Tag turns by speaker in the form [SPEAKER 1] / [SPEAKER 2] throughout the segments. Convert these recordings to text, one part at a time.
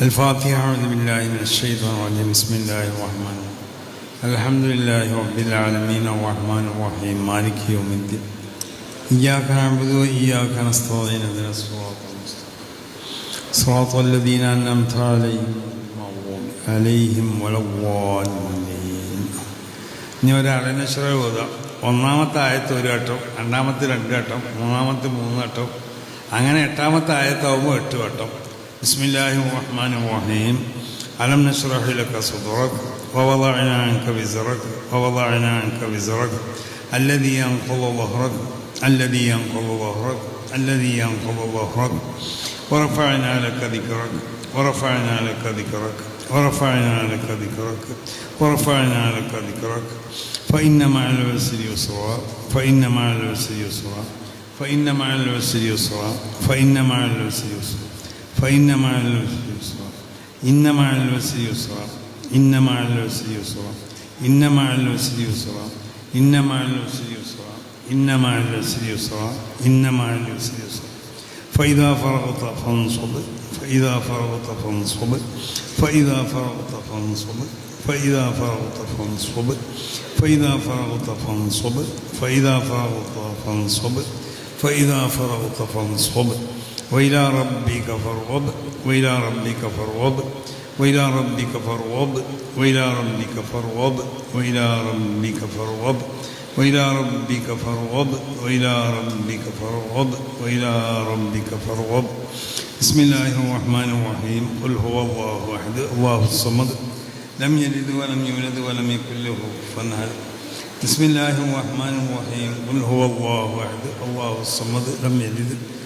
[SPEAKER 1] الفاتحة أعوذ بالله من الشيطان الرجيم بسم الله الرحمن الرحيم الحمد لله رب العالمين الرحمن الرحيم مالك يوم الدين إياك نعبد وإياك نستعين اهدنا الصراط المستقيم صراط الذين أنعمت عليهم المغضوب عليهم ولا الضالين ഇനി ഒരാളിനെ ശ്രവത ഒന്നാമത്തെ ആയത്ത് ഒരു വട്ടം രണ്ടാമത്തെ രണ്ട് വട്ടം മൂന്നാമത്തെ മൂന്ന് വട്ടം അങ്ങനെ എട്ടാമത്തെ ആയത്താവുമ്പോൾ എട്ട് വട്ടം بسم الله الرحمن الرحيم ألم نشرح لك صدرك ووضعنا عنك وزرك ووضعنا عنك وزرك الذي ينقض ظهرك الذي ينقض ظهرك الذي ينقض ظهرك ورفعنا لك ذكرك ورفعنا لك ذكرك ورفعنا لك ذكرك ورفعنا لك ذكرك فإن مع العسر يسرا فإن مع العسر يسرا فإن مع العسر يسرا فإن مع العسر يسرا فإن مع العسر يسرا إن مع العسر يسرا إن مع العسر يسرا إن مع العسر يسرا إن مع العسر يسرا إن مع العسر يسرا إن مع العسر يسرا فإذا فرغت فانصب فإذا فرغت فانصب فإذا فرغت فانصب فإذا فرغت فانصب فإذا فرغت فانصب فإذا فرغت فانصب فإذا فرغت فانصب وإلى ربك فارغب وإلى ربك فارغب وإلى ربك فارغب وإلى ربك فارغب وإلى ربك فارغب وإلى ربك فارغب وإلى ربك فارغب وإلى ربك فارغب. بسم الله الرحمن الرحيم. قل هو الله أحد الله الصمد. لم يلد ولم يولد ولم يكن له كفوا أحد. بسم الله الرحمن الرحيم. قل هو الله أحد الله الصمد. لم يلد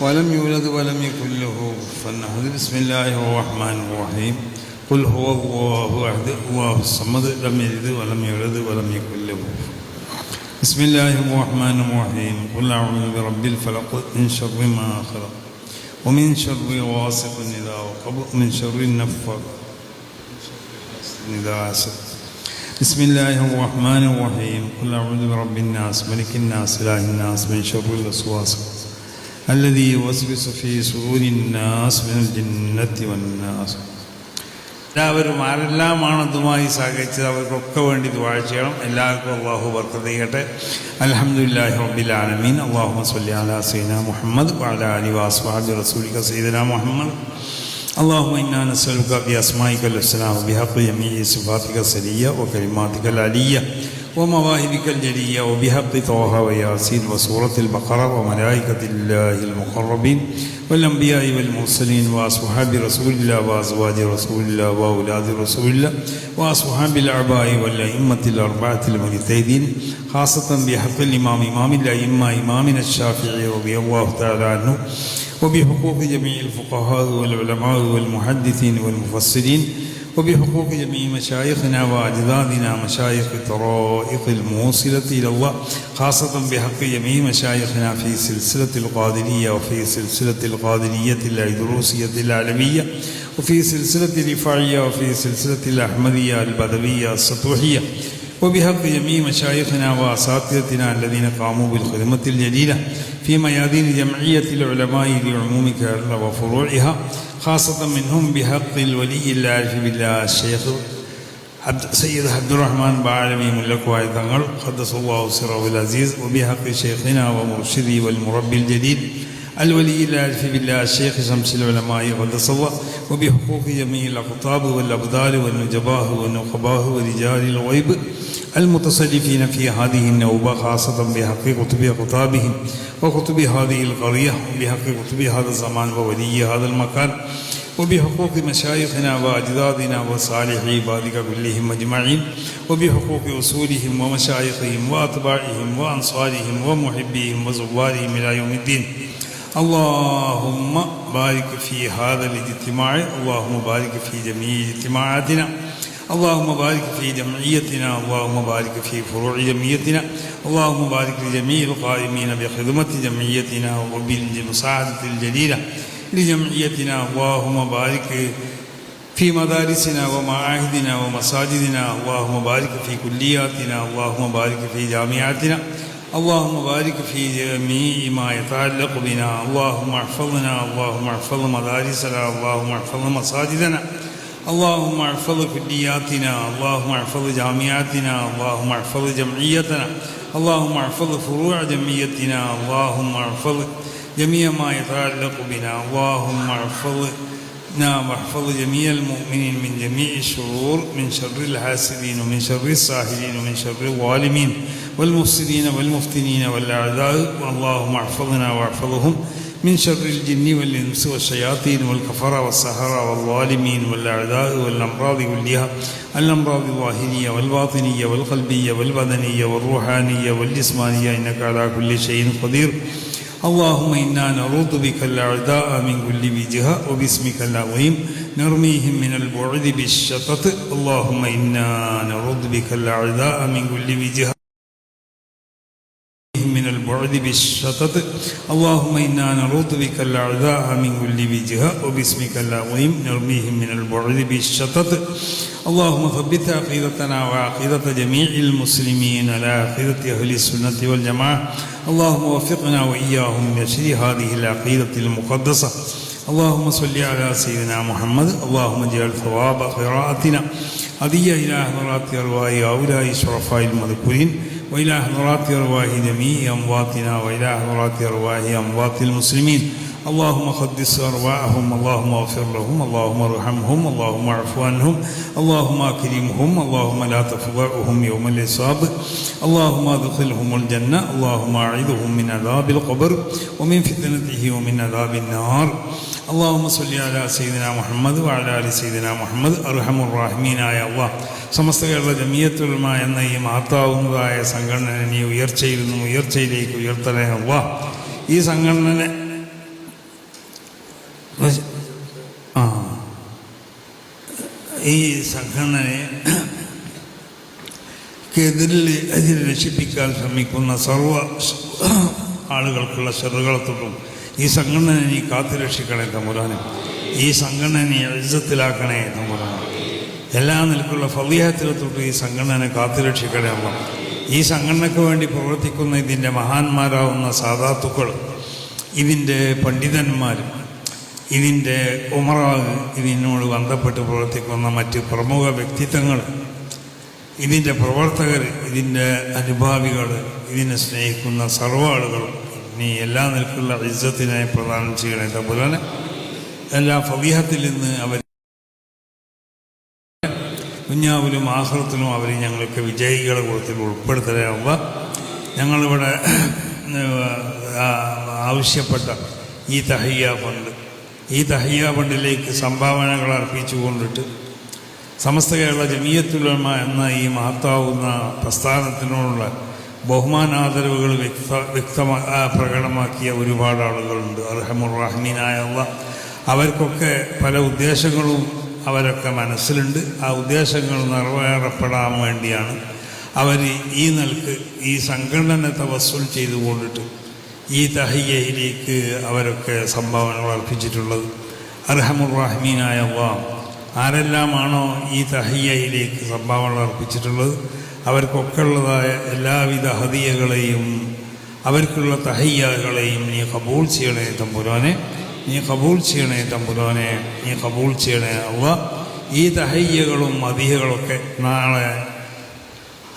[SPEAKER 1] ولم يولد ولم يكن له كفوا بسم الله الرحمن الرحيم. قل هو الله أحد. الله الصمد. لم يلد ولم يولد ولم يكن له بسم الله الرحمن الرحيم. قل أعوذ برب الفلق من شر ما خلق ومن شر غاسق إذا وقب ومن شر النفاق إذا عسق. بسم الله الرحمن الرحيم. قل أعوذ برب الناس ملك الناس إله الناس من شر الوسواس. الذي يوسوس في صدور الناس من الجنة والناس എല്ലാവരും ആരെല്ലാമാണ് ഇതുമായി സഹകരിച്ചത് അവർക്കൊക്കെ വേണ്ടി ദുആ ചെയ്യണം എല്ലാവർക്കും അള്ളാഹു ബർക്കത്ത് ചെയ്യട്ടെ അൽഹംദുലില്ലാഹി റബ്ബിൽ ആലമീൻ അല്ലാഹുമ്മ സ്വല്ലി അലാ സയ്യിദന മുഹമ്മദ് വഅലാ ആലിഹി വഅസ്ഹാബി റസൂലിക സയ്യിദന മുഹമ്മദ് اللهم إنا نسألك بأسمائك الحسنى وبحق جميع صفاتك السرية وكلماتك العلية ومواهبك الجلية وبحق طه وياسين وسورة البقرة وملائكة الله المقربين والأنبياء والمرسلين وأصحاب رسول الله وأزواج رسول الله وأولاد رسول الله وأصحاب الأعباء والأئمة الأربعة المجتهدين خاصة بحق الإمام إمام الأئمة إمامنا الشافعي رضي الله تعالى عنه وبحقوق جميع الفقهاء والعلماء والمحدثين والمفسرين وبحقوق جميع مشايخنا وأجدادنا مشايخ الطرائق الموصلة إلى الله خاصة بحق جميع مشايخنا في سلسلة القادرية وفي سلسلة القادرية الأيدروسية العالمية وفي سلسلة الرفاعية وفي سلسلة الأحمدية البدوية السطوحية. وبحق جميع مشايخنا وأساتذتنا الذين قاموا بالخدمة الجليلة في ميادين جمعية العلماء لعموم كرل وفروعها خاصة منهم بحق الولي العارف بالله الشيخ عبد سيد عبد الرحمن بعالمي ملك وعيدنغل قدس الله سره العزيز وبحق شيخنا ومرشدي والمربي الجديد الولي العارف بالله الشيخ شمس العلماء قدس الله وبحقوق جميع الأقطاب والأبدال والنجباء والنقباء ورجال الغيب المتصرفين في هذه النوبة خاصة بحق كتب أقطابهم وكتب هذه القرية وبحق كتب هذا الزمان وولي هذا المكان وبحقوق مشايخنا وأجدادنا وصالح عبادك كلهم أجمعين وبحقوق أصولهم ومشايخهم وأتباعهم وأنصارهم ومحبيهم وزوارهم إلى يوم الدين. اللهم بارك في هذا الاجتماع اللهم بارك في جميع اجتماعاتنا اللهم بارك في جمعيتنا اللهم بارك في فروع جمعيتنا اللهم بارك لجميع القائمين بخدمة جمعيتنا وبالمساعدة الجليلة لجمعيتنا اللهم بارك في مدارسنا ومعاهدنا ومساجدنا اللهم بارك في كلياتنا اللهم بارك في جامعاتنا اللهم بارك في جميع ما يتعلق بنا. اللهم احفظنا. اللهم احفظ مدارسنا. اللهم احفظ مساجدنا اللهم احفظ كلياتنا. اللهم احفظ جامعاتنا. اللهم احفظ جمعيتنا. اللهم احفظ فروع جمعيتنا. اللهم احفظ جميع ما يتعلق بنا. اللهم احفظنا واحفظ جميع المؤمنين من جميع الشرور من شر الحاسدين ومن شر الساحرين ومن شر الظالمين والمفسدين والمفتنين والأعداء. اللهم احفظنا واحفظهم من شر الجن والإنس والشياطين والكفرة والسحرة والظالمين والأعداء والأمراض كلها الأمراض الظاهرية والباطنية والقلبية والبدنية والروحانية والجسمانية. إنك على كل شيء قدير. اللهم إنا نعوذ بك الأعداء من كل وجهة وباسمك العظيم نرميهم من البعد بالشطط. اللهم إنا نعوذ بك الأعداء من كل وجهة من البعد بالشطط. اللهم إنا نعوذ بك الأعداء من كل وجهة وباسمك العظيم نرميهم من البعد بالشطط. اللهم ثبت عقيدتنا وعقيدة جميع المسلمين على عقيدة أهل السنة والجماعة. اللهم وفقنا وإياهم لنشر هذه العقيدة المقدسة. اللهم صل على سيدنا محمد. اللهم اجعل ثواب قراءتنا. هدية إلى حضرات أرواح هؤلاء الشرفاء المذكورين. وإلى حضرات أرواح جميع أمواتنا وإلى حضرات أرواح أموات المسلمين. اللهم قدس أرواحهم اللهم اغفر لهم اللهم ارحمهم اللهم اعف عنهم اللهم أكرمهم اللهم لا تفضعهم يوم الحساب اللهم ادخلهم الجنة اللهم أعذهم من عذاب القبر ومن فتنته ومن عذاب النار اللهم صل على سيدنا മുഹമ്മദ് وعلى آل سيدنا മുഹമ്മദ് അർഹമുറാഹിമീനായ അള്ളാഹ് സമസ്ത കേരള ജമിയത്തുൽമ എന്ന ഈ മഹത്താവുന്നതായ സംഘടന നീ ഉയർച്ചയിൽ നിന്നും ഉയർച്ചയിലേക്ക് ഉയർത്തണേ അള്ളാഹ് ഈ സംഘടന ആ. ഈ സംഘടനയെ എതിരിൽ അതിനെ രക്ഷിപ്പിക്കാൻ ശ്രമിക്കുന്ന സർവ ആളുകൾക്കുള്ള ശ്രദ്ധകളത്തോടും ഈ സംഘടന നീ കാത്തു രക്ഷിക്കണേ തമ്പുരാനെ. ഈ സംഘടന നീ എഴുത്തത്തിലാക്കണേ തമ്പുരാനെ. എല്ലാ നിലക്കുള്ള ഫലിഹത്തിലെ തൊട്ട് ഈ സംഘടന കാത്തു രക്ഷിക്കണേ അമ്മ ഈ സംഘടനയ്ക്ക് വേണ്ടി പ്രവർത്തിക്കുന്ന ഇതിന്റെ മഹാന്മാരാവുന്ന സാധാത്തുക്കൾ ഇതിന്റെ പണ്ഡിതന്മാർ ഇതിന്റെ ഉമറാവ് ഇതിനോട് ബന്ധപ്പെട്ട് പ്രവർത്തിക്കുന്ന മറ്റ് പ്രമുഖ വ്യക്തിത്വങ്ങൾ ഇതിന്റെ പ്രവർത്തകർ ഇതിന്റെ അനുഭാവികൾ ഇതിനെ സ്നേഹിക്കുന്ന സർവ ആളുകളും നീ എല്ലാ നിലക്കുള്ള ഇജ്ജത്തിനായി പ്രദാനം ചെയ്യണേ. തമ്പുരാനെ എല്ലാ ഫവീഹത്തിൽ നിന്ന് അവർ കുഞ്ഞാവിലും ആഹ്ലത്തിലും അവർ ഞങ്ങൾക്ക് വിജയികളെ കൂട്ടത്തിൽ ഉൾപ്പെടുത്തലാവുക. ഞങ്ങളിവിടെ ആവശ്യപ്പെട്ട ഈ തഹയ്യ ഫണ്ട് ഈ ദഹിയ ഫണ്ടിലേക്ക് സംഭാവനകൾ അർപ്പിച്ചു കൊണ്ടിട്ട് സമസ്ത കേരള ജമീയത്തുലമ എന്ന ഈ മഹത്താവുന്ന പ്രസ്ഥാനത്തിനോടുള്ള ബഹുമാനാദരവുകൾ വ്യക്ത വ്യക്തമാ പ്രകടമാക്കിയ ഒരുപാട് ആളുകളുണ്ട്. അർഹമുറാഹിമീനായ അവർക്കൊക്കെ പല ഉദ്ദേശങ്ങളും അവരൊക്കെ മനസ്സിലുണ്ട്. ആ ഉദ്ദേശങ്ങൾ നിറവേറപ്പെടാൻ വേണ്ടിയാണ് അവർ ഈ നിലയ്ക്ക് ഈ സംഘടന തവസ്സുൽ ചെയ്തുകൊണ്ടിട്ട് ഈ തഹിയയിലേക്ക് അവരൊക്കെ സംഭാവനകൾ അർപ്പിച്ചിട്ടുള്ളത്. അർഹമുറഹ്മീനായ അള്ളാഹ് ആരെല്ലാമാണോ ഈ തഹിയയിലേക്ക് സംഭാവനകൾ അർപ്പിച്ചിട്ടുള്ളത്? അവർക്കൊക്കെ ഉള്ളതായ എല്ലാവിധ ഹദിയകളെയും അവർക്കുള്ള തഹയ്യകളെയും നീ കബൂൾ ചെയ്യണേ തമ്പുരാനെ. നീ കബൂൾ ചെയ്യണേ തമ്പുരാനെ. നീ കബൂൾ ചെയ്യണേ അവ ഈ തഹയ്യകളും മതിയകളൊക്കെ നാളെ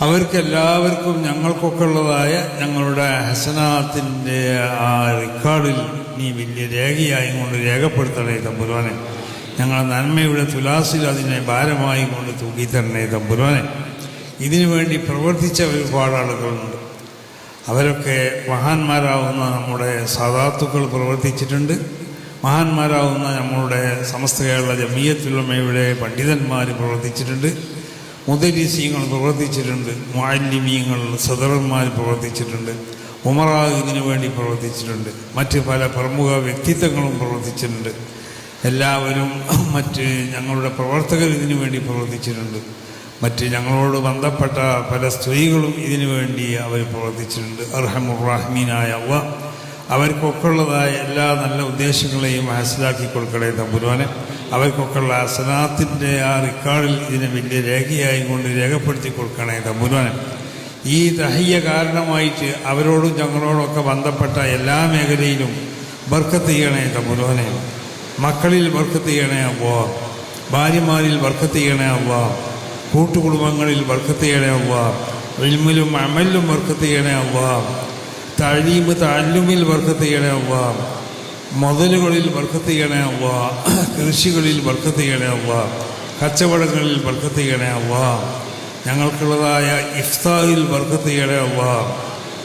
[SPEAKER 1] അവർക്കെല്ലാവർക്കും ഞങ്ങൾക്കൊക്കെ ഉള്ളതായ ഞങ്ങളുടെ ഹസനാത്തിന്റെ ആ റെക്കോർഡിൽ നീ വലിയ രേഖയായി കൊണ്ട് രേഖപ്പെടുത്തണേ തമ്പുരാനെ. ഞങ്ങളുടെ നന്മയുടെ തുലാസിൽ അതിനെ ഭാരമായി കൊണ്ട് തൂക്കി തരണേ തമ്പുരാനെ. ഇതിനു വേണ്ടി പ്രവർത്തിച്ച ഒരുപാട് ആളുകളുണ്ട്. അവരൊക്കെ മഹാന്മാരാവുന്ന നമ്മുടെ സാധാത്തുക്കൾ പ്രവർത്തിച്ചിട്ടുണ്ട്. മഹാന്മാരാവുന്ന നമ്മളുടെ സമസ്ത കേരള ജമീയത്തുലമയുടെ പണ്ഡിതന്മാർ പ്രവർത്തിച്ചിട്ടുണ്ട്. മുദരീസീങ്ങൾ പ്രവർത്തിച്ചിട്ടുണ്ട് മാലിന്യങ്ങൾ സദറന്മാർ പ്രവർത്തിച്ചിട്ടുണ്ട് ഉമറാ ഇതിനു വേണ്ടി പ്രവർത്തിച്ചിട്ടുണ്ട് മറ്റ് പല പ്രമുഖ വ്യക്തിത്വങ്ങളും പ്രവർത്തിച്ചിട്ടുണ്ട്. എല്ലാവരും മറ്റ് ഞങ്ങളുടെ പ്രവർത്തകർ ഇതിനു വേണ്ടി പ്രവർത്തിച്ചിട്ടുണ്ട്. മറ്റ് ഞങ്ങളോട് ബന്ധപ്പെട്ട പല സ്ത്രീകളും ഇതിനു വേണ്ടി അവർ പ്രവർത്തിച്ചിട്ടുണ്ട്. അർഹമുറാഹ്മീനായ അവ അവർക്കൊക്കെ ഉള്ളതായ എല്ലാ നല്ല ഉദ്ദേശങ്ങളെയും മനസ്സിലാക്കി കൊടുക്കണേ തമ്പുരുവാനെ അവർക്കൊക്കെയുള്ള സനാത്തിന്റെ ആ റിക്കാർഡിൽ ഇതിനെ വലിയ രേഖയായി കൊണ്ട് രേഖപ്പെടുത്തി കൊടുക്കണേ തമ്പുരാനും ഈ ദഹയ്യ കാരണമായിട്ട് അവരോടും ഞങ്ങളോടൊക്കെ ബന്ധപ്പെട്ട എല്ലാ മേഖലയിലും ബർക്കത്ത് ചെയ്യണേ തമ്പുരോനെ മക്കളിൽ ബർക്കത്ത് ചെയ്യണേ അവ ഭാര്യമാരിൽ ബർക്കത്ത് ചെയ്യണേ അവ കൂട്ടുകുടുംബങ്ങളിൽ ബർക്കത്ത് ചെയ്യണേ അവ ഇൽമിലും അമലിലും ബർക്കത്ത് ചെയ്യണേ അവ തഴീമ് താലുമിൽ ബർക്കത്ത് ചെയ്യണേ അവ മതിലുകളിൽ ബർക്കത്ത് ചെയ്യണേ അവ കൃഷികളിൽ ബർക്കത്ത് ചെയ്യണേ അവ കച്ചവടങ്ങളിൽ ബർക്കത്ത് ചെയ്യണേ അവ ഞങ്ങൾക്കുള്ളതായ ഇഫ്താഹിൽ ബർക്കത്ത് ചെയ്യണേ അവ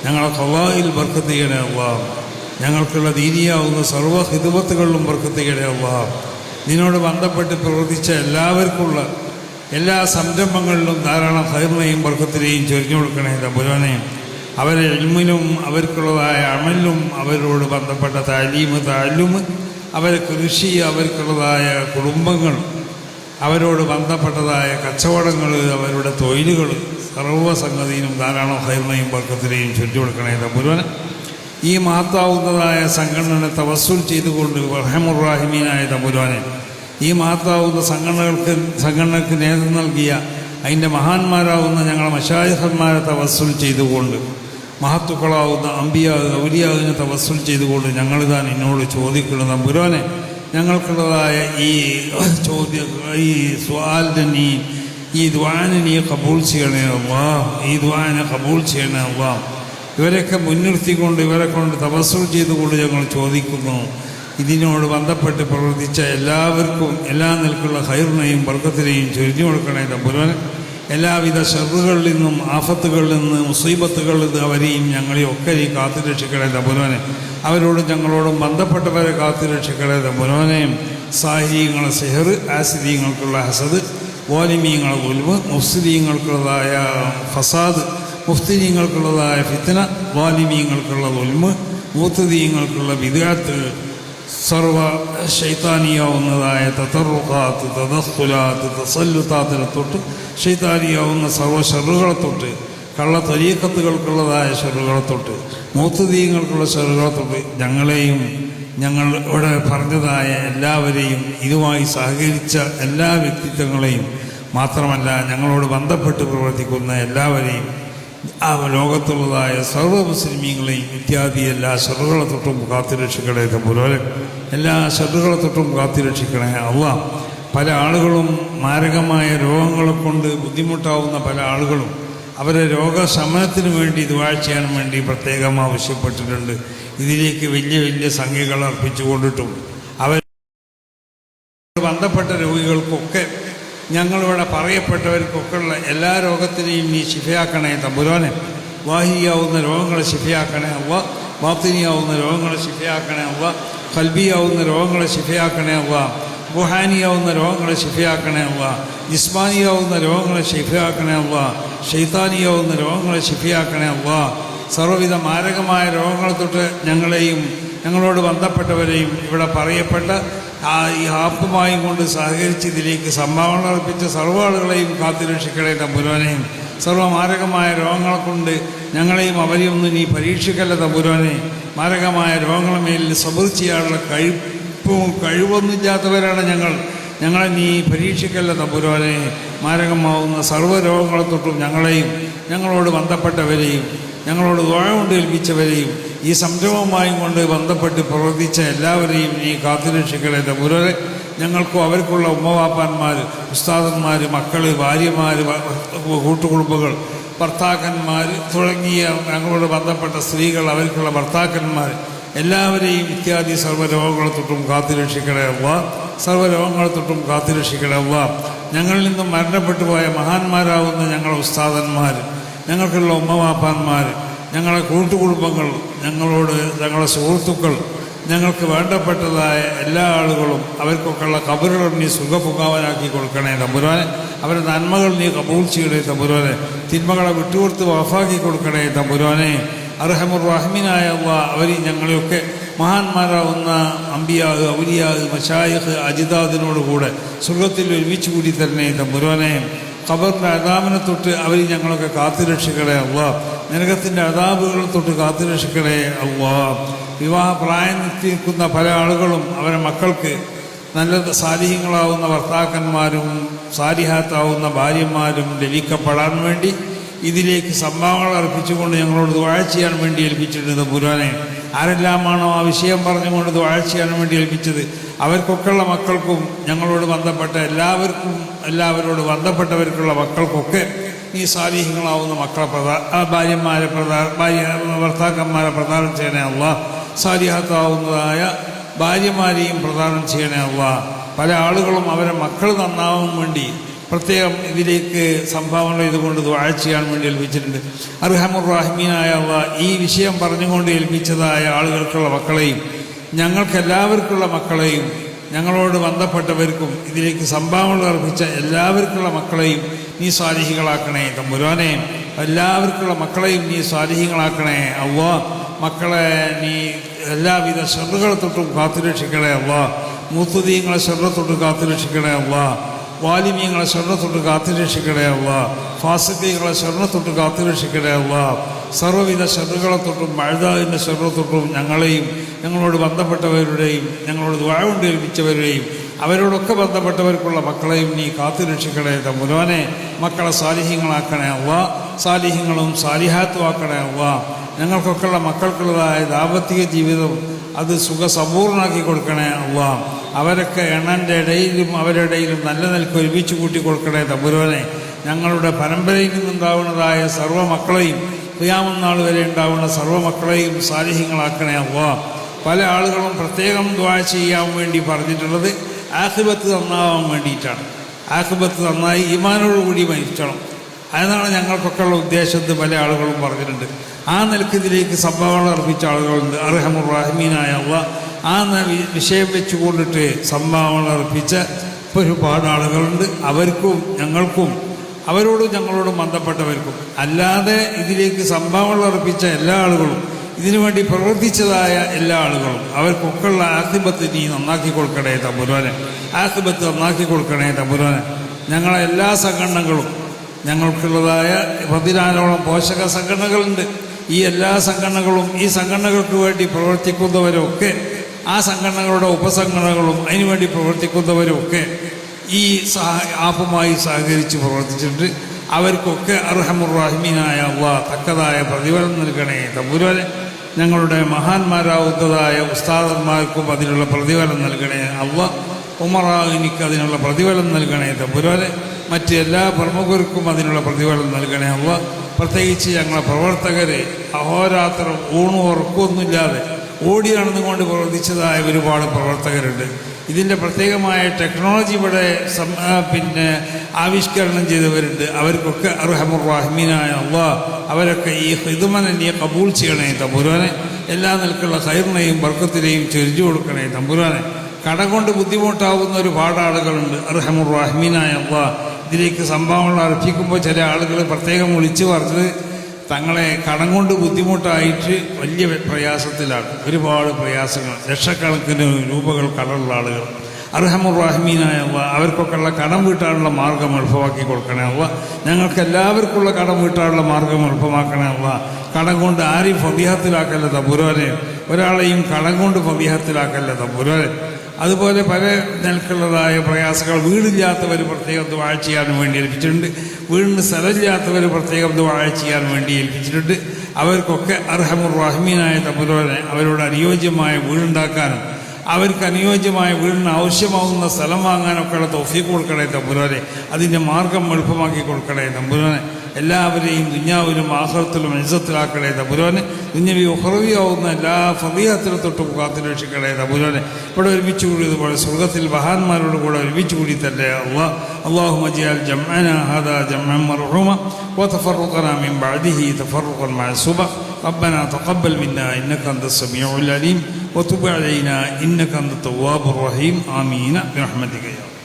[SPEAKER 1] ഞങ്ങളെ ഹവായിൽ ബർക്കത്ത് ചെയ്യണേ അവ ഞങ്ങൾക്കുള്ള ദീനിയാവുന്ന സർവ ഹിതവത്തുകളിലും ബർക്കത്ത് ചെയ്യണേ അവ നിന്നോട് ബന്ധപ്പെട്ട് പ്രവർത്തിച്ച എല്ലാവർക്കുമുള്ള എല്ലാ സംരംഭങ്ങളിലും ധാരാളം ഹൈമയും വർക്കത്തിനെയും ചൊരിഞ്ഞു കൊടുക്കണേ തമ്പുരാനെയും അവരെ എൽമിലും അവർക്കുള്ളതായ അമലും അവരോട് ബന്ധപ്പെട്ട താലീമ് താലും അവരെ കൃഷി അവർക്കുള്ളതായ കുടുംബങ്ങൾ അവരോട് ബന്ധപ്പെട്ടതായ കച്ചവടങ്ങൾ അവരുടെ തൊഴിലുകൾ സർവസംഗതിയിലും ധാരാളം ബർക്കത്തിനെയും ചുറ്റി കൊടുക്കണേ തമ്പുരാനെ ഈ മാത്താവുന്നതായ സംഘടന തവസ്സുൽ ചെയ്തുകൊണ്ട് റഹമുറാഹിമീനായ തമ്പുരുവാനെ ഈ മാത്താവുന്ന സംഘടനകൾക്ക് സംഘടനക്ക് നേതൃത്വം നൽകിയ അതിന്റെ മഹാന്മാരാവുന്ന ഞങ്ങളെ മഷായഹന്മാരെ തവസ്സുൽ ചെയ്തുകൊണ്ട് മഹത്തുക്കളാവുന്ന അമ്പിയ ഔലിയാവിനെ തവസ്സുൽ ചെയ്തുകൊണ്ട് ഞങ്ങളിതാ നിന്നോട് ചോദിക്കുന്നു തമ്പുരാനെ ഞങ്ങൾക്കുള്ളതായ ഈ ചോദ്യ ഈ സ്വാലിനെ ഈ ദ്വാനെ നീ കബൂൾ ചെയ്യണേ വാ ഈ ദ്വാനെ കബൂൾ ചെയ്യണേ വാ ഇവരെയൊക്കെ മുൻനിർത്തിക്കൊണ്ട് ഇവരെ കൊണ്ട് തപസ്സുൽ ചെയ്തുകൊണ്ട് ഞങ്ങൾ ചോദിക്കുന്നു. ഇതിനോട് ബന്ധപ്പെട്ട് പ്രവർത്തിച്ച എല്ലാവർക്കും എല്ലാ നിലക്കുള്ള ഹൈറിനെയും വർഗത്തിനെയും ചൊരിഞ്ഞു കൊടുക്കണേ തമ്പുരാൻ എല്ലാവിധ ഷെറുകളിൽ നിന്നും ആഫത്തുകളിൽ നിന്ന് മുസീബത്തുകളിൽ നിന്ന് അവരെയും ഞങ്ങളെയും ഒക്കെ ഈ കാത്തു രക്ഷിക്കണേ തമ്പുരാനെ അവരോടും ഞങ്ങളോടും ബന്ധപ്പെട്ടവരെ കാത്തു രക്ഷിക്കണേ തമ്പുരാനെയും സാഹിര്യങ്ങളെ സെഹർ ആസിദീങ്ങൾക്കുള്ള ഹസദ് ഓലിമീങ്ങളെ ഉൽവ് മുസ്ലിങ്ങൾക്കുള്ളതായ ഫസാദ് മുഫ്തിനീങ്ങൾക്കുള്ളതായ ഫിത്തന വാലിമീങ്ങൾക്കുള്ള ഉൽമ് മൂത്തദീങ്ങൾക്കുള്ള വിദ്യാത്ത് സർവ ശൈത്താനിയാവുന്നതായ തത്തറുഖാത്ത് തദസ്തുലാത്ത് തസല്ലുത്താത്തിനെ തൊട്ട് ശൈത്താനിയാവുന്ന സർവ ഷെറുകളെ തൊട്ട് കള്ള തരീക്കത്തുകൾക്കുള്ളതായ ഷെറുകളെ തൊട്ട് മൂത്തദീങ്ങൾക്കുള്ള ഷെറുകളെ തൊട്ട് ഞങ്ങളെയും ഞങ്ങൾ ഇവിടെ പറഞ്ഞതായ എല്ലാവരെയും ഇതുമായി സഹകരിച്ച എല്ലാ വ്യക്തിത്വങ്ങളെയും മാത്രമല്ല ഞങ്ങളോട് ബന്ധപ്പെട്ട് പ്രവർത്തിക്കുന്ന എല്ലാവരെയും ആ ലോകത്തുള്ളതായ സർവ മുസ്ലിമീങ്ങളെയും ഇത്യാദി എല്ലാ ശ്രദ്ധകളെ തൊട്ടും കാത്തുരക്ഷിക്കണേ തമ്പുരാനെ. എല്ലാ ശ്രദ്ധകളെ തൊട്ടും കാത്തുരക്ഷിക്കണേ അവ പല ആളുകളും മാരകമായ രോഗങ്ങളെ കൊണ്ട് ബുദ്ധിമുട്ടാവുന്ന പല ആളുകളും അവരെ രോഗശമനത്തിന് വേണ്ടി ദുവാ ചെയ്യാൻ വേണ്ടി പ്രത്യേകം ആവശ്യപ്പെട്ടിട്ടുണ്ട്. ഇതിലേക്ക് വലിയ വലിയ സംഖ്യകൾ അർപ്പിച്ചു കൊണ്ടിട്ടും അവർ ബന്ധപ്പെട്ട രോഗികൾക്കൊക്കെ ഞങ്ങളിവിടെ പറയപ്പെട്ടവർക്കൊക്കെയുള്ള എല്ലാ രോഗത്തിനെയും നീ ശിഫയാക്കണേ തമ്പുരാനെ. വാഹിയാവുന്ന രോഗങ്ങളെ ശിഫയാക്കണേ അവ ബാത്തിനിയാവുന്ന രോഗങ്ങളെ ശിഫയാക്കണേ അവ കൽബിയാവുന്ന രോഗങ്ങളെ ശിഫയാക്കണേ അവ ബുഹാനിയാവുന്ന രോഗങ്ങളെ ശിഫയാക്കണേ അവ ജിസ്മാനിയാവുന്ന രോഗങ്ങളെ ശിഫയാക്കണേ അവ ഷെയ്ത്താനിയാവുന്ന രോഗങ്ങളെ ശിഫയാക്കണേ അവ സർവവിധ മാരകമായ രോഗങ്ങളെ തൊട്ട് ഞങ്ങളെയും ഞങ്ങളോട് ബന്ധപ്പെട്ടവരെയും ഇവിടെ പറയപ്പെട്ട ഈ ആപ്പുമായും കൊണ്ട് സഹകരിച്ച് ഇതിലേക്ക് സംഭാവന അർപ്പിച്ച സർവ ആളുകളെയും കാത്തുരക്ഷിക്കണേ തമ്പുരാനെയും സർവമാരകമായ രോഗങ്ങളെ കൊണ്ട് ഞങ്ങളെയും അവരെയും ഒന്നും നീ പരീക്ഷിക്കല്ല തമ്പുരാനെ മാരകമായ രോഗങ്ങളെ മേലിൽ സബർ കഴിപ്പും കഴിവൊന്നുമില്ലാത്തവരാണ് ഞങ്ങൾ. ഞങ്ങളെ നീ പരീക്ഷിക്കല്ല തമ്പുരാനെ മാരകമാവുന്ന സർവ രോഗങ്ങളെ തൊട്ടും ഞങ്ങളെയും ഞങ്ങളോട് ബന്ധപ്പെട്ടവരെയും ഞങ്ങളോട് ദോഴ കൊണ്ട് ഏൽപ്പിച്ചവരെയും ഈ സംരംഭവുമായും കൊണ്ട് ബന്ധപ്പെട്ട് പ്രവർത്തിച്ച എല്ലാവരെയും നീ കാത്തുരക്ഷിക്കണേ തമ്പുരാനെ ഞങ്ങൾക്കും അവർക്കുള്ള ഉമ്മവാപ്പാന്മാർ ഉസ്താദന്മാർ മക്കൾ ഭാര്യമാർ കൂട്ടുകുടുംബങ്ങൾ ഭർത്താക്കന്മാർ തുടങ്ങിയ ഞങ്ങളോട് ബന്ധപ്പെട്ട സ്ത്രീകൾ അവർക്കുള്ള ഭർത്താക്കന്മാർ എല്ലാവരെയും ഇത്യാദി സർവരോഗങ്ങളെ തൊട്ടും കാത്തുരക്ഷിക്കണേ അവ സർവരോഗങ്ങളെ തൊട്ടും കാത്തുരക്ഷിക്കണേ അവ ഞങ്ങളിൽ നിന്നും മരണപ്പെട്ടു പോയ മഹാന്മാരാവുന്ന ഞങ്ങളുടെ ഉസ്താദന്മാർ ഞങ്ങൾക്കുള്ള ഉമ്മവാപ്പാന്മാർ ഞങ്ങളെ കൂട്ടുകുടുംബങ്ങൾ ഞങ്ങളോട് ഞങ്ങളുടെ സുഹൃത്തുക്കൾ ഞങ്ങൾക്ക് വേണ്ടപ്പെട്ടതായ എല്ലാ ആളുകളും അവർക്കൊക്കെയുള്ള കബറുകൾ നീ സുഖപുകാവനാക്കി കൊടുക്കണേ തമ്പുരാനെ. അവരുടെ നന്മകൾ നീ കബൂൾ ചെയ്യണേ തമ്പുരാനെ. തിന്മകളെ വിട്ടുകൊടുത്ത് വാഫാക്കി കൊടുക്കണേ തമ്പുരാനെ. അർഹമുർ റഹ്മീനായ അവർ ഞങ്ങളെയൊക്കെ മഹാന്മാരാവുന്ന അമ്പിയാഹ് ഔലിയാഹ് മഷായഹ് അജിതാദിനോടുകൂടെ സ്വർഗത്തിൽ ഒരുമിച്ച് കൂടി തന്നെ തമ്പുരാനെ. ഖബറിന്റെ അതാമനെ തൊട്ട് അവർ ഞങ്ങളൊക്കെ കാത്തുരക്ഷിക്കണേ അള്ളാ നരകത്തിന്റെ അതാപുകൾ തൊട്ട് കാത്തുരക്ഷിക്കണേ അള്ളാ. വിവാഹ പ്രായം നിൽക്കുന്ന പല ആളുകളും അവരെ മക്കൾക്ക് നല്ല സാലിഹ്യങ്ങളാവുന്ന ഭർത്താക്കന്മാരും സാലിഹാത്താവുന്ന ഭാര്യമാരും ലഭിക്കപ്പെടാൻ വേണ്ടി ഇതിലേക്ക് സംഭാവനകൾ അർപ്പിച്ചുകൊണ്ട് ഞങ്ങളോട് ദ്വാഴ ചെയ്യാൻ വേണ്ടി ഏൽപ്പിച്ചിട്ടുണ്ട് പുരാനെ ആരെല്ലാമാണോ ആ വിഷയം പറഞ്ഞുകൊണ്ട് ദ്വാഴ ചെയ്യാൻ വേണ്ടി ഏൽപ്പിച്ചത്? അവർക്കൊക്കെയുള്ള മക്കൾക്കും ഞങ്ങളോട് ബന്ധപ്പെട്ട എല്ലാവർക്കും എല്ലാവരോട് ബന്ധപ്പെട്ടവർക്കുള്ള മക്കൾക്കൊക്കെ ഈ സാലിഹ്യങ്ങളാവുന്ന മക്കളെ പ്രധാ ഭാര്യന്മാരെ പ്രധാ ഭാര്യ ഭർത്താക്കന്മാരെ പ്രധാനം ചെയ്യണേ അല്ല സാലിഹത്താവുന്നതായ ഭാര്യമാരെയും പ്രധാനം ചെയ്യണേ അല്ല പല ആളുകളും അവരെ മക്കൾ നന്നാവാൻ വേണ്ടി പ്രത്യേകം ഇതിലേക്ക് സംഭാവന ചെയ്തുകൊണ്ട് ദ്വാഴ ചെയ്യാൻ വേണ്ടി ഏൽപ്പിച്ചിട്ടുണ്ട്. അർഹമുറാഹിമീനായ അള്ള ഈ വിഷയം പറഞ്ഞുകൊണ്ട് ഏൽപ്പിച്ചതായ ആളുകൾക്കുള്ള മക്കളെയും ഞങ്ങൾക്കെല്ലാവർക്കുള്ള മക്കളെയും ഞങ്ങളോട് ബന്ധപ്പെട്ടവർക്കും ഇതിലേക്ക് സംഭാവന അർപ്പിച്ച എല്ലാവർക്കുള്ള മക്കളെയും നീ സ്വാധീഹികളാക്കണേ തമ്പുരാനെ എല്ലാവർക്കുള്ള മക്കളെയും നീ സ്വാധീഹികളാക്കണേ അവ മക്കളെ നീ എല്ലാവിധ ശ്രദ്ധകളെ തൊട്ടും കാത്തുരക്ഷിക്കണേ അവ മൂത്തുദീങ്ങളെ ശ്രദ്ധ തൊട്ട് കാത്തുരക്ഷിക്കണേ അവ്വ വാലിമീങ്ങളെ സ്വർണത്തൊട്ട് കാത്തുരക്ഷിക്കണേ അവ ശ്രദ്ധ സ്വർണത്തൊട്ട് കാത്തുരക്ഷിക്കണേ അവ സർവവിധ ശ്രദ്ധകളെ തൊട്ടും മഴുതാവിന്റെ തൊട്ടും ഞങ്ങളെയും ഞങ്ങളോട് ബന്ധപ്പെട്ടവരുടെയും ഞങ്ങളോട് ദ്വാഴകൊണ്ട് ഏൽപ്പിച്ചവരുടെയും അവരോടൊക്കെ ബന്ധപ്പെട്ടവർക്കുള്ള മക്കളെയും നീ കാത്തുരക്ഷിക്കണേ തമ്പുരാനെ മക്കളെ സാലിഹ്യങ്ങളാക്കണേ അവ സാലിഹ്യങ്ങളും സാലിഹാത്തുമാക്കണേ അവ ഞങ്ങൾക്കൊക്കെയുള്ള മക്കൾക്കുള്ളതായ ദാമ്പത്തിക ജീവിതം അത് സുഖസമ്പൂർണമാക്കി കൊടുക്കണേ അവ അവരൊക്കെ എണ്ണന്റെ ഇടയിലും അവരുടെ ഇടയിലും നല്ല നിലയ്ക്ക് ഒരുമിച്ച് കൂട്ടി കൊടുക്കണേ തമ്പുരോനെ ഞങ്ങളുടെ പരമ്പരയിൽ നിന്നുണ്ടാവുന്നതായ സർവ മക്കളെയും ക്രിയാമനാൾ വരെ ഉണ്ടാവുന്ന സർവ മക്കളെയും സാലിഹ്യങ്ങളാക്കണേ അവ പല ആളുകളും പ്രത്യേകം ദ്വാ ചെയ്യാൻ വേണ്ടി പറഞ്ഞിട്ടുള്ളത് ആഹിബത്ത് നന്നാവാൻ വേണ്ടിയിട്ടാണ്. ആഹിബത്ത് നന്നായി ഈമാനോടുകൂടി മരിക്കണം അതാണ് ഞങ്ങൾക്കൊക്കെ ഉള്ള എന്ന് പല ആളുകളും പറഞ്ഞിട്ടുണ്ട്. ആ നിലയ്ക്ക് ഇതിലേക്ക് സംഭാവന അർപ്പിച്ച ആളുകളുണ്ട്. അർഹമുറാഹിമീനായ അവ ആ വിഷയം വെച്ചുകൊണ്ടിട്ട് സംഭാവന അർപ്പിച്ച ഒരുപാട് ആളുകളുണ്ട്. അവർക്കും ഞങ്ങൾക്കും അവരോടും ഞങ്ങളോടും ബന്ധപ്പെട്ടവർക്കും. അല്ലാതെ ഇതിലേക്ക് സംഭാവന അർപ്പിച്ച എല്ലാ ആളുകളും ഇതിനുവേണ്ടി പ്രവർത്തിച്ചതായ എല്ലാ ആളുകളും അവർക്കൊക്കെയുള്ള ആസിബത്ത് നീ നന്നാക്കി കൊടുക്കണേ തമ്പുരാനെ. ആസിബത്ത് നന്നാക്കി കൊടുക്കണേ തമ്പുരാനെ. ഞങ്ങളെ എല്ലാ സംഘടനകളും ഞങ്ങൾക്കുള്ളതായ പതിനാലോളം പോഷക സംഘടനകളുണ്ട്. ഈ എല്ലാ സംഘടനകളും ഈ സംഘടനകൾക്ക് വേണ്ടി പ്രവർത്തിക്കുന്നവരൊക്കെ ആ സംഘടനകളുടെ ഉപസംഘടനകളും അതിനുവേണ്ടി പ്രവർത്തിക്കുന്നവരൊക്കെ ഈ ആപ്പുമായി സഹകരിച്ച് പ്രവർത്തിച്ചിട്ടുണ്ട്. അവർക്കൊക്കെ അർഹമുറാഹിമീനായ അള്ളാഹ് തക്കതായ പ്രതിഫലം നൽകണേ തമ്പുരാനെ. ഞങ്ങളുടെ മഹാന്മാരാവുന്നതായ ഉസ്താദന്മാർക്കും അതിനുള്ള പ്രതിഫലം നൽകണേ അവ ഉമറാഹിനിക്ക് അതിനുള്ള പ്രതിഫലം നൽകണേ തമ്പുരാനെ. മറ്റ് എല്ലാ പ്രമുഖർക്കും അതിനുള്ള പ്രതിഫലം നൽകണേ അവ പ്രത്യേകിച്ച് ഞങ്ങളെ പ്രവർത്തകരെ അഹോരാത്രം ഊണും ഉറക്കമൊന്നുമില്ലാതെ ഓടി നടന്നുകൊണ്ട് പ്രവർത്തിച്ചതായ ഒരുപാട് പ്രവർത്തകരുണ്ട്. ഇതിന്റെ പ്രത്യേകമായ ടെക്നോളജി ഇവിടെ പിന്നെ ആവിഷ്കരണം ചെയ്തവരുണ്ട്. അവർക്കൊക്കെ അർഹമുർ റഹ്മീനായ അള്ളാഹ് അവരൊക്കെ ഈ ഹിതുമനെ കബൂൾ ചെയ്യണേ തമ്പുരാനെ. എല്ലാ നിലക്കുള്ള ഹൈറിനെയും വർക്കത്തിനെയും ചൊരിഞ്ഞു കൊടുക്കണേ തമ്പുരാനെ. കട കൊണ്ട് ബുദ്ധിമുട്ടാവുന്ന ഒരുപാട് ആളുകളുണ്ട്. റഹ്മീനായ അള്ളാഹ്. ഇതിലേക്ക് സംഭാവനകൾ അർപ്പിക്കുമ്പോൾ ചില ആളുകൾ പ്രത്യേകം വിളിച്ചു പറഞ്ഞത് തങ്ങളെ കടം കൊണ്ട് ബുദ്ധിമുട്ടായിട്ട് വലിയ പ്രയാസത്തിലാണ്. ഒരുപാട് പ്രയാസങ്ങൾ. ലക്ഷക്കണക്കിന് രൂപകൾ കടമുള്ള ആളുകൾ. അർഹമുറാഹിമീനായ അള്ളാ അവർക്കൊക്കെയുള്ള കടം വീട്ടാനുള്ള മാർഗം എളുപ്പമാക്കി കൊടുക്കണേ അവ ഞങ്ങൾക്ക് എല്ലാവർക്കുള്ള കടം വീട്ടാനുള്ള മാർഗം എളുപ്പമാക്കണേ അവ കടം കൊണ്ട് ആരെയും ഫബിഹത്തിലാക്കല്ല തമ്പുരാനെ ഒരാളെയും കടം കൊണ്ട് ഫബിഹത്തിലാക്കല്ല തമ്പുരാനെ അതുപോലെ പല നിലക്കുള്ളതായ പ്രയാസങ്ങൾ. വീടില്ലാത്തവർ പ്രത്യേകം ദ്വാഴ ചെയ്യാൻ വേണ്ടി ഏൽപ്പിച്ചിട്ടുണ്ട്. വീടിന് സ്ഥലമില്ലാത്തവർ പ്രത്യേകം ദ്വാഴ ചെയ്യാൻ വേണ്ടി ഏൽപ്പിച്ചിട്ടുണ്ട്. അവർക്കൊക്കെ അർഹമുർ റഹ്മീനായ തമ്പുരോനെ അവരോട് അനുയോജ്യമായ വീടുണ്ടാക്കാനും അവർക്ക് അനുയോജ്യമായ വീടിന് ആവശ്യമാവുന്ന സ്ഥലം വാങ്ങാനൊക്കെയുള്ള തോഫിക്ക് കൊടുക്കണേ തമ്പുരാനെ. അതിന്റെ മാർഗം എളുപ്പമാക്കി കൊടുക്കണേ തമ്പുരാനെ. എല്ലാവരെയും ദുഞ്ഞാവിലും ആഹ്ലത്തിലും അനുസത്തിലാക്കണേ തമ്പുരാനെ. ദുഞ്ഞവി ഉഹറവിയാവുന്ന എല്ലാ ഫറിയാത്തിലും തൊട്ടും കാത്തു രക്ഷിക്കണേ തമ്പുരാനെ. ഇവിടെ ഒരുമിച്ച് കൂടിയതുപോലെ സ്വർഗത്തിൽ മഹാന്മാരോട് കൂടെ ഒരുമിച്ച് കൂടി തന്നെ അള്ളാഹ് അള്ളാഹു മജിയാൽ ജംഅന ഹദ ഓ മർഹൂമ വതഫറുഖന മിൻ ബഅദിഹി തഫറുഖൻ മഹസുബ ربنا تقبل منا إنك أنت السميع العليم وتب علينا إنك أنت التواب الرحيم. آمين. برحمتك يا رب.